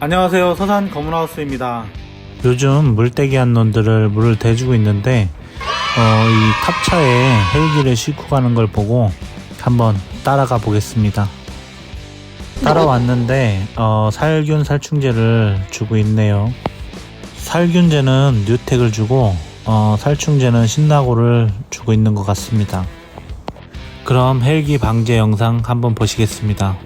안녕하세요 서산 검은하우스입니다 요즘 물대기한 놈들을 물을 대주고 있는데 어, 이 탑차에 헬기를 싣고 가는 걸 보고 한번 따라가 보겠습니다. 따라왔는데 어, 살균 살충제를 주고 있네요. 살균제는 뉴텍을 주고 어, 살충제는 신나고를 주고 있는 것 같습니다. 그럼 헬기 방제 영상 한번 보시겠습니다.